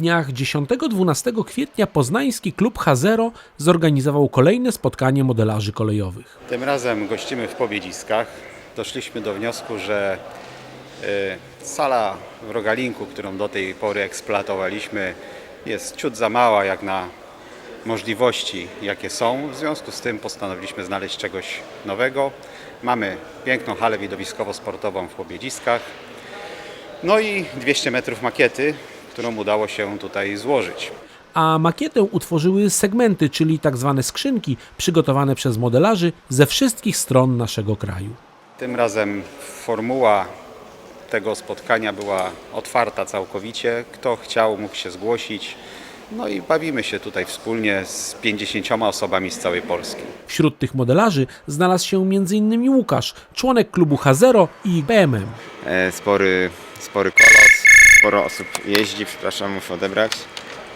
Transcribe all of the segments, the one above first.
Dniach 10-12 kwietnia poznański klub H0 zorganizował kolejne spotkanie modelarzy kolejowych. Tym razem gościmy w Pobiedziskach. Doszliśmy do wniosku, że y, sala w Rogalinku, którą do tej pory eksploatowaliśmy, jest ciut za mała jak na możliwości, jakie są. W związku z tym postanowiliśmy znaleźć czegoś nowego. Mamy piękną halę widowiskowo-sportową w Pobiedziskach. No i 200 metrów makiety, którą udało się tutaj złożyć. A makietę utworzyły segmenty, czyli tak zwane skrzynki przygotowane przez modelarzy ze wszystkich stron naszego kraju. Tym razem formuła tego spotkania była otwarta całkowicie. Kto chciał, mógł się zgłosić. No i bawimy się tutaj wspólnie z 50 osobami z całej Polski. Wśród tych modelarzy znalazł się m.in. Łukasz, członek klubu H0 i BMM. E, spory, spory kolos, sporo osób jeździ, przepraszam, muszę odebrać.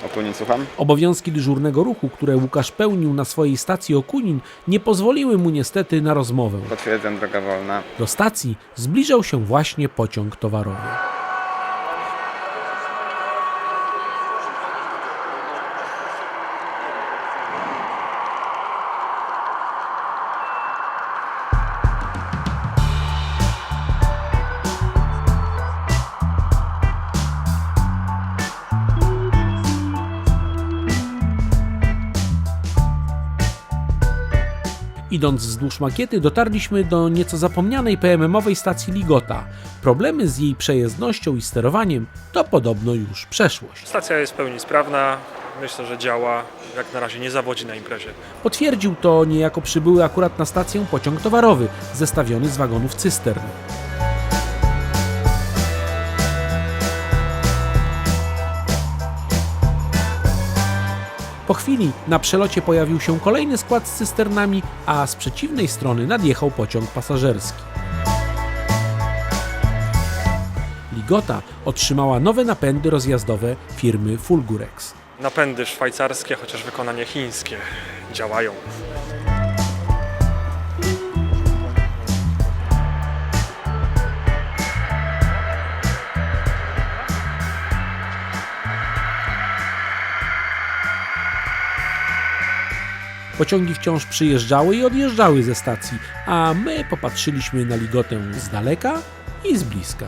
Okunin, słucham? Obowiązki dyżurnego ruchu, które Łukasz pełnił na swojej stacji Okunin, nie pozwoliły mu niestety na rozmowę. Potwierdzam, droga wolna. Do stacji zbliżał się właśnie pociąg towarowy. Idąc wzdłuż makiety, dotarliśmy do nieco zapomnianej PMM-owej stacji Ligota. Problemy z jej przejezdnością i sterowaniem to podobno już przeszłość. Stacja jest w pełni sprawna, myślę, że działa, jak na razie nie zawodzi na imprezie. Potwierdził to niejako przybyły akurat na stację pociąg towarowy, zestawiony z wagonów cystern. Po chwili na przelocie pojawił się kolejny skład z cysternami, a z przeciwnej strony nadjechał pociąg pasażerski. Ligota otrzymała nowe napędy rozjazdowe firmy Fulgurex. Napędy szwajcarskie, chociaż wykonanie chińskie działają. Pociągi wciąż przyjeżdżały i odjeżdżały ze stacji, a my popatrzyliśmy na ligotę z daleka i z bliska.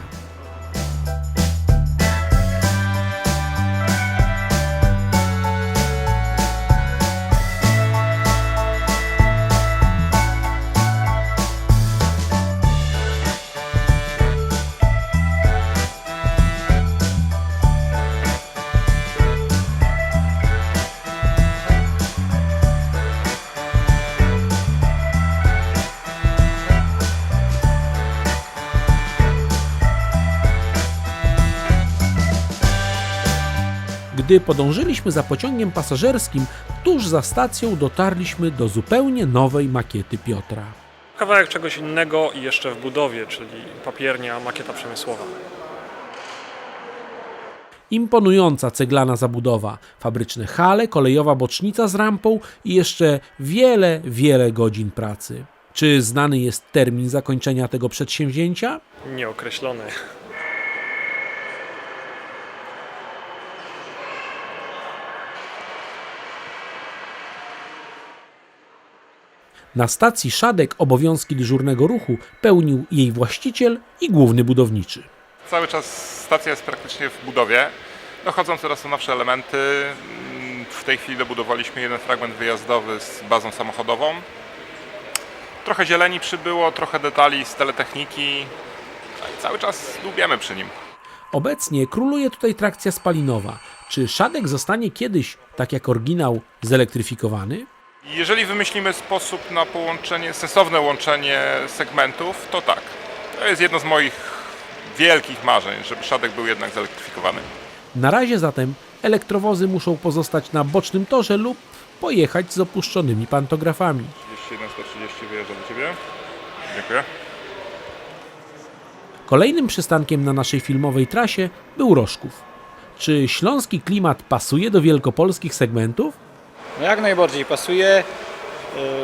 Gdy podążyliśmy za pociągiem pasażerskim, tuż za stacją dotarliśmy do zupełnie nowej makiety Piotra. Kawałek czegoś innego i jeszcze w budowie, czyli papiernia, makieta przemysłowa. Imponująca ceglana zabudowa, fabryczne hale, kolejowa bocznica z rampą i jeszcze wiele, wiele godzin pracy. Czy znany jest termin zakończenia tego przedsięwzięcia? Nieokreślony. Na stacji Szadek obowiązki dyżurnego ruchu pełnił jej właściciel i główny budowniczy. Cały czas stacja jest praktycznie w budowie. Dochodzą coraz to nowsze elementy. W tej chwili dobudowaliśmy jeden fragment wyjazdowy z bazą samochodową. Trochę zieleni przybyło, trochę detali z teletechniki. No Cały czas dłubiemy przy nim. Obecnie króluje tutaj trakcja spalinowa. Czy Szadek zostanie kiedyś, tak jak oryginał, zelektryfikowany? Jeżeli wymyślimy sposób na połączenie, sensowne łączenie segmentów, to tak. To jest jedno z moich wielkich marzeń, żeby Szadek był jednak zelektryfikowany. Na razie zatem elektrowozy muszą pozostać na bocznym torze lub pojechać z opuszczonymi pantografami. 31 130 wyjeżdża do Ciebie. Dziękuję. Kolejnym przystankiem na naszej filmowej trasie był Rożków. Czy śląski klimat pasuje do wielkopolskich segmentów? No jak najbardziej pasuje.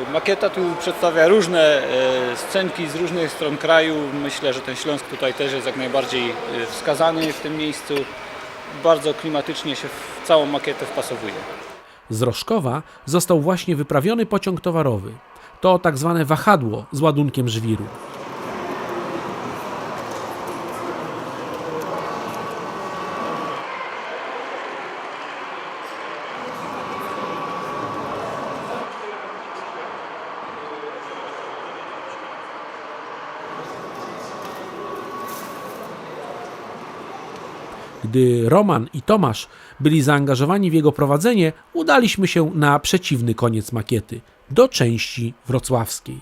E, Makieta tu przedstawia różne e, scenki z różnych stron kraju. Myślę, że ten Śląsk tutaj też jest jak najbardziej e, wskazany w tym miejscu. bardzo klimatycznie się w całą makietę wpasowuje. Z Rożkowa został właśnie wyprawiony pociąg towarowy. To tak zwane wahadło z ładunkiem żwiru. Gdy Roman i Tomasz byli zaangażowani w jego prowadzenie, udaliśmy się na przeciwny koniec makiety, do części wrocławskiej.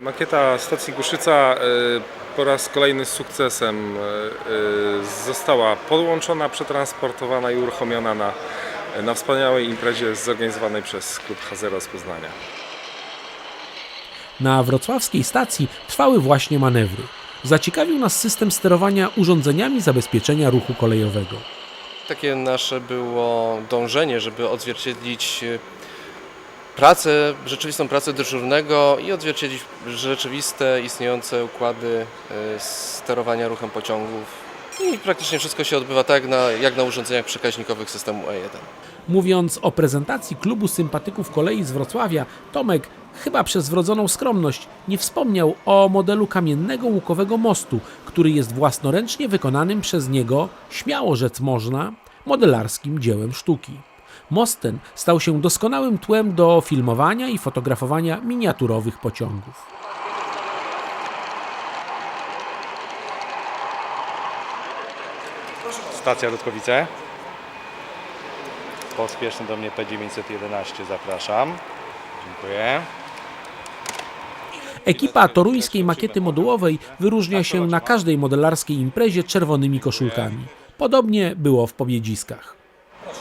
Makieta stacji Guszyca y, po raz kolejny z sukcesem y, y, została podłączona, przetransportowana i uruchomiona na, na wspaniałej imprezie zorganizowanej przez klub Hazero z Poznania. Na wrocławskiej stacji trwały właśnie manewry. Zaciekawił nas system sterowania urządzeniami zabezpieczenia ruchu kolejowego. Takie nasze było dążenie, żeby odzwierciedlić e, pracę, rzeczywistą pracę dyżurnego i odzwierciedlić rzeczywiste istniejące układy e, sterowania ruchem pociągów. I praktycznie wszystko się odbywa tak, jak na, jak na urządzeniach przekaźnikowych systemu E1. Mówiąc o prezentacji klubu sympatyków kolei z Wrocławia, Tomek, chyba przez wrodzoną skromność, nie wspomniał o modelu kamiennego łukowego mostu, który jest własnoręcznie wykonanym przez niego, śmiało rzec można, modelarskim dziełem sztuki. Most ten stał się doskonałym tłem do filmowania i fotografowania miniaturowych pociągów. Stacja Rutkowice. Pospieszny do mnie P911, zapraszam. Dziękuję. Ekipa toruńskiej makiety modułowej wyróżnia się na każdej modelarskiej imprezie czerwonymi koszulkami. Podobnie było w Pobiedziskach.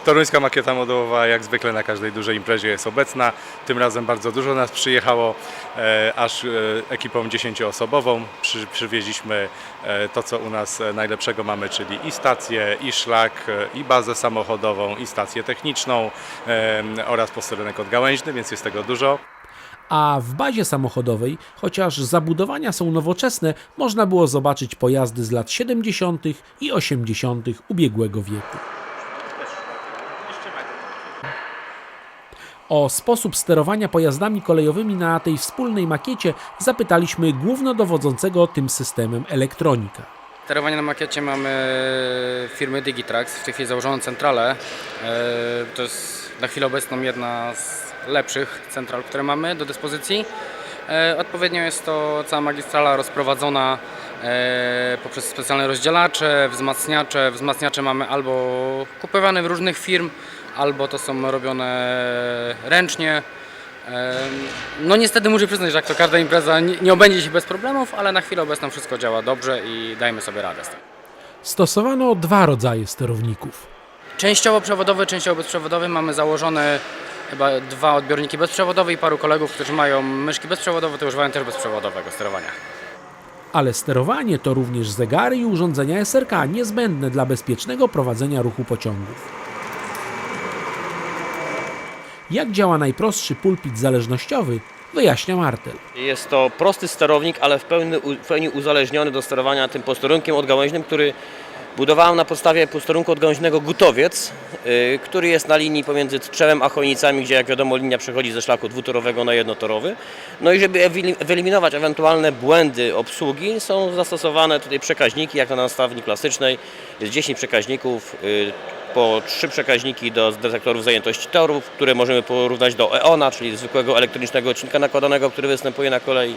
Toruńska makieta modułowa jak zwykle na każdej dużej imprezie jest obecna. Tym razem bardzo dużo nas przyjechało, e, aż e, ekipą dziesięcioosobową. Przy, przywieźliśmy e, to, co u nas e, najlepszego mamy, czyli i stację, i szlak, e, i bazę samochodową, i stację techniczną e, oraz posterunek odgałęźny, więc jest tego dużo. A w bazie samochodowej, chociaż zabudowania są nowoczesne, można było zobaczyć pojazdy z lat 70. i 80. ubiegłego wieku. O sposób sterowania pojazdami kolejowymi na tej wspólnej makiecie zapytaliśmy głównodowodzącego tym systemem elektronika. Sterowanie na makiecie mamy firmy Digitrax, w tej chwili założoną centralę. E, To jest na chwilę obecną jedna z lepszych central, które mamy do dyspozycji. E, Odpowiednio jest to cała magistrala rozprowadzona e, poprzez specjalne rozdzielacze, wzmacniacze. Wzmacniacze mamy albo kupowane w różnych firm, albo to są robione ręcznie. No niestety muszę przyznać, że jak to każda impreza nie, nie obędzie się bez problemów, ale na chwilę obecną wszystko działa dobrze i dajmy sobie radę z tym. Stosowano dwa rodzaje sterowników. Częściowo przewodowy, częściowo bezprzewodowy. Mamy założone chyba dwa odbiorniki bezprzewodowe i paru kolegów, którzy mają myszki bezprzewodowe, to używają też bezprzewodowego sterowania. Ale sterowanie to również zegary i urządzenia SRK niezbędne dla bezpiecznego prowadzenia ruchu pociągów. Jak działa najprostszy pulpit zależnościowy, wyjaśnia Martel. Jest to prosty sterownik, ale w pełni, w pełni uzależniony do sterowania tym posterunkiem odgałęźnym, który budowałem na podstawie posterunku odgałęźnego Gutowiec, yy, który jest na linii pomiędzy Tczewem a Chojnicami, gdzie jak wiadomo linia przechodzi ze szlaku dwutorowego na jednotorowy. No i żeby wyeliminować ewentualne błędy obsługi są zastosowane tutaj przekaźniki, jak na nastawni klasycznej. Jest 10 przekaźników, yy, po trzy przekaźniki do detektorów zajętości torów, które możemy porównać do EONA, czyli zwykłego elektronicznego odcinka nakładanego, który występuje na kolei.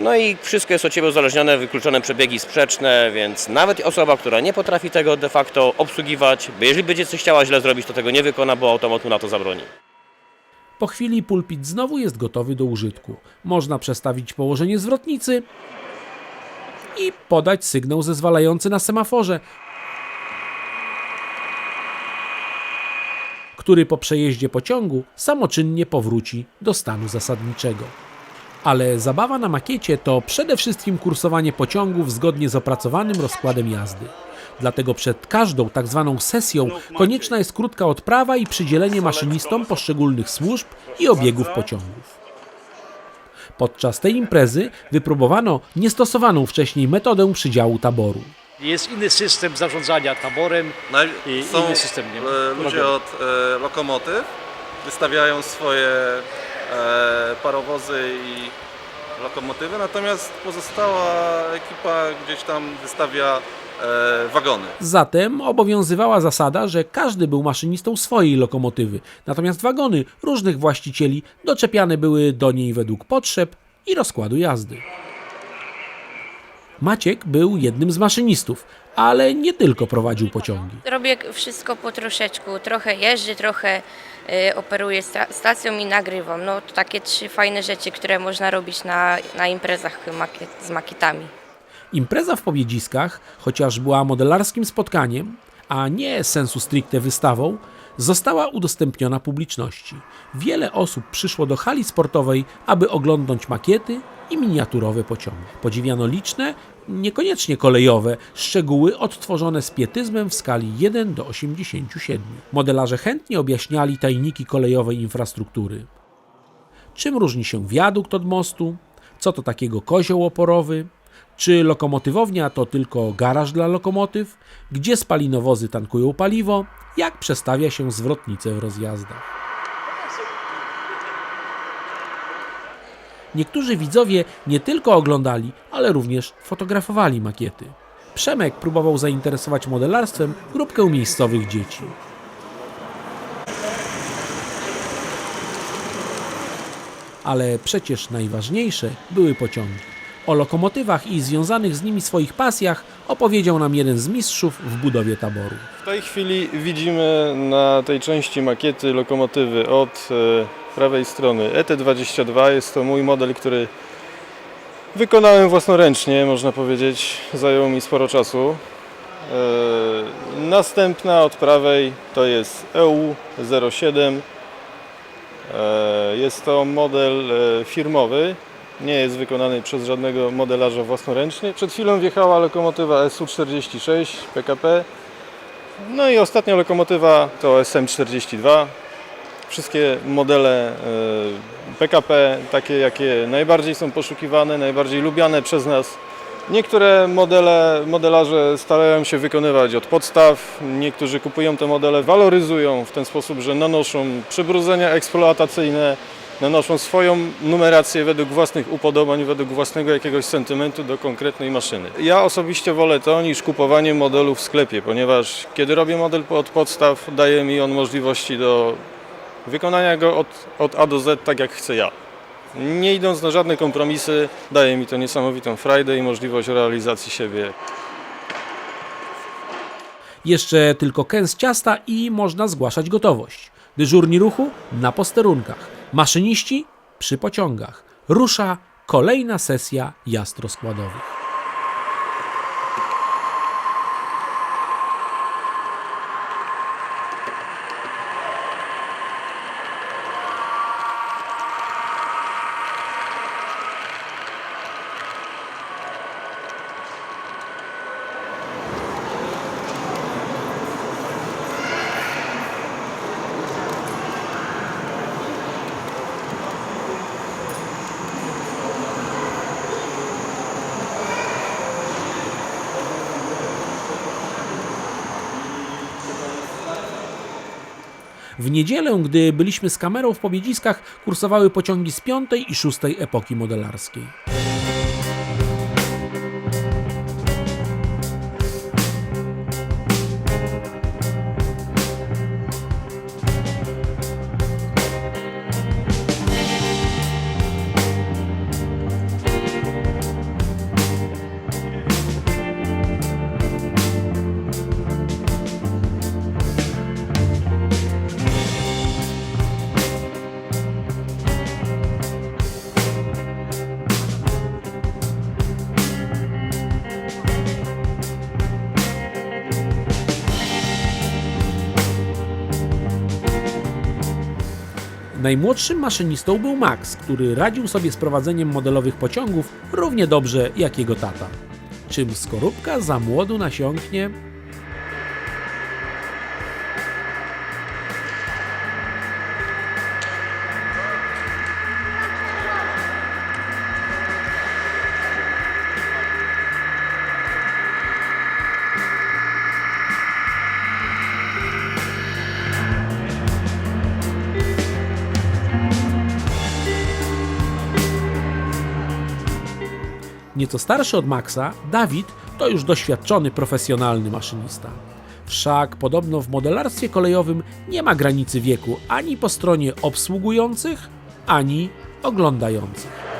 No i wszystko jest od Ciebie uzależnione, wykluczone przebiegi sprzeczne, więc nawet osoba, która nie potrafi tego de facto obsługiwać, bo jeżeli będzie coś chciała źle zrobić, to tego nie wykona, bo automat mu na to zabroni. Po chwili pulpit znowu jest gotowy do użytku. Można przestawić położenie zwrotnicy i podać sygnał zezwalający na semaforze, który po przejeździe pociągu samoczynnie powróci do stanu zasadniczego. Ale zabawa na makiecie to przede wszystkim kursowanie pociągów zgodnie z opracowanym rozkładem jazdy. Dlatego przed każdą tak zwaną sesją konieczna jest krótka odprawa i przydzielenie maszynistom poszczególnych służb i obiegów pociągów. Podczas tej imprezy wypróbowano niestosowaną wcześniej metodę przydziału taboru. Jest inny system zarządzania taborem i Są inny system. Nie? e, ludzie od e, lokomotyw, wystawiają swoje e, parowozy i lokomotywy, natomiast pozostała ekipa gdzieś tam wystawia e, wagony. Zatem obowiązywała zasada, że każdy był maszynistą swojej lokomotywy, natomiast wagony różnych właścicieli doczepiane były do niej według potrzeb i rozkładu jazdy. Maciek był jednym z maszynistów, ale nie tylko prowadził pociągi. Robię wszystko po troszeczku. Trochę jeżdżę, trochę y, operuję sta- stacją i nagrywam. No to takie trzy fajne rzeczy, które można robić na, na imprezach z makietami. Impreza w Pobiedziskach, chociaż była modelarskim spotkaniem, a nie sensu stricte wystawą, została udostępniona publiczności. Wiele osób przyszło do hali sportowej, aby oglądnąć makiety i miniaturowe pociągi. Podziwiano liczne, niekoniecznie kolejowe, szczegóły odtworzone z pietyzmem w skali 1 do 87. Modelarze chętnie objaśniali tajniki kolejowej infrastruktury. Czym różni się wiadukt od mostu? Co to takiego kozioł oporowy? Czy lokomotywownia to tylko garaż dla lokomotyw? Gdzie spalinowozy tankują paliwo? Jak przestawia się zwrotnice w rozjazdach? Niektórzy widzowie nie tylko oglądali, ale również fotografowali makiety. Przemek próbował zainteresować modelarstwem grupkę miejscowych dzieci. Ale przecież najważniejsze były pociągi. O lokomotywach i związanych z nimi swoich pasjach opowiedział nam jeden z mistrzów w budowie taboru. W tej chwili widzimy na tej części makiety lokomotywy od e, prawej strony ET22. Jest to mój model, który wykonałem własnoręcznie, można powiedzieć. Zajęło mi sporo czasu. E, Następna od prawej to jest EU07. E, Jest to model e, firmowy. Nie jest wykonany przez żadnego modelarza własnoręcznie. Przed chwilą wjechała lokomotywa SU46 PKP. No i ostatnia lokomotywa to SM42. Wszystkie modele e, PKP, takie jakie najbardziej są poszukiwane, najbardziej lubiane przez nas. Niektóre modele modelarze starają się wykonywać od podstaw, niektórzy kupują te modele, waloryzują w ten sposób, że nanoszą przybrudzenia eksploatacyjne, nanoszą swoją numerację według własnych upodobań, według własnego jakiegoś sentymentu do konkretnej maszyny. Ja osobiście wolę to niż kupowanie modelu w sklepie, ponieważ kiedy robię model od podstaw, daje mi on możliwości do wykonania go od, od A do Z tak jak chcę ja. Nie idąc na żadne kompromisy, daje mi to niesamowitą frajdę i możliwość realizacji siebie. Jeszcze tylko kęs ciasta i można zgłaszać gotowość. Dyżurni ruchu na posterunkach, maszyniści przy pociągach. Rusza kolejna sesja jazd rozkładowych. W niedzielę, gdy byliśmy z kamerą w Pobiedziskach, kursowały pociągi z piątej i szóstej epoki modelarskiej. Najmłodszym maszynistą był Max, który radził sobie z prowadzeniem modelowych pociągów równie dobrze jak jego tata. Czym skorupka za młodu nasiąknie? Nieco starszy od Maxa, Dawid to już doświadczony profesjonalny maszynista. Wszak podobno w modelarstwie kolejowym nie ma granicy wieku ani po stronie obsługujących, ani oglądających.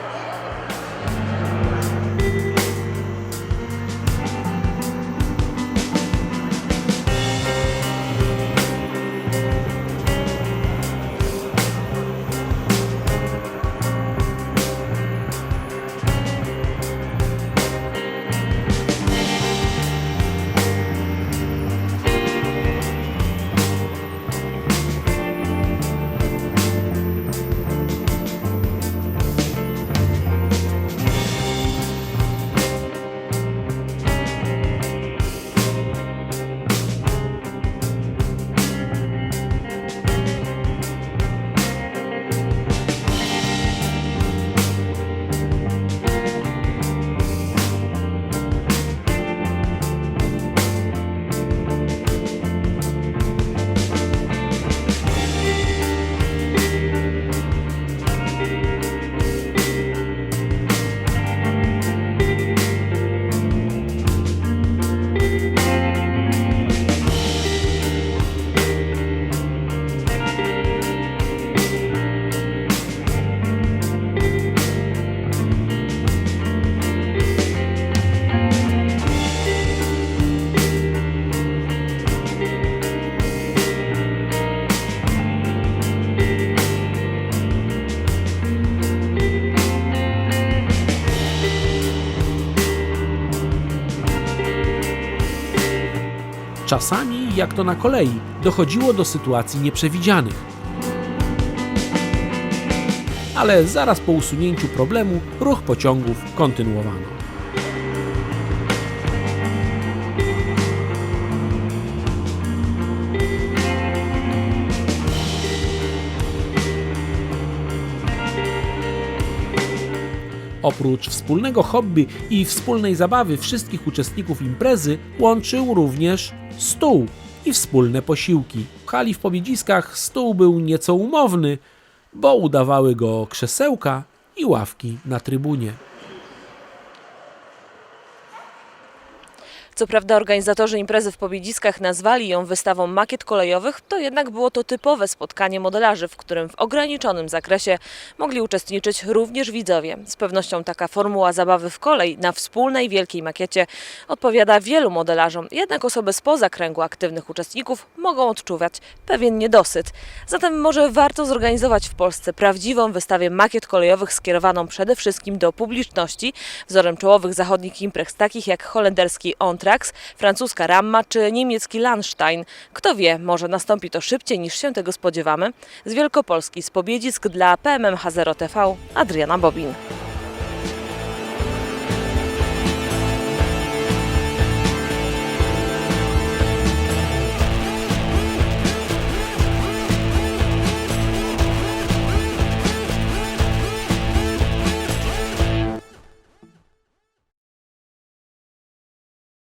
Czasami, jak to na kolei, dochodziło do sytuacji nieprzewidzianych. Ale zaraz po usunięciu problemu ruch pociągów kontynuowano. Oprócz wspólnego hobby i wspólnej zabawy wszystkich uczestników imprezy łączył również stół i wspólne posiłki. W hali w Pobiedziskach stół był nieco umowny, bo udawały go krzesełka i ławki na trybunie. Co prawda organizatorzy imprezy w Pobiedziskach nazwali ją wystawą makiet kolejowych, to jednak było to typowe spotkanie modelarzy, w którym w ograniczonym zakresie mogli uczestniczyć również widzowie. Z pewnością taka formuła zabawy w kolej na wspólnej wielkiej makiecie odpowiada wielu modelarzom, jednak osoby spoza kręgu aktywnych uczestników mogą odczuwać pewien niedosyt. Zatem może warto zorganizować w Polsce prawdziwą wystawę makiet kolejowych skierowaną przede wszystkim do publiczności, wzorem czołowych zachodnich imprez takich jak holenderski On Francuska Ramma czy niemiecki Landstein. Kto wie, może nastąpi to szybciej niż się tego spodziewamy. Z Wielkopolski z Pobiedzisk dla PMM H0 TV Adriana Bobin.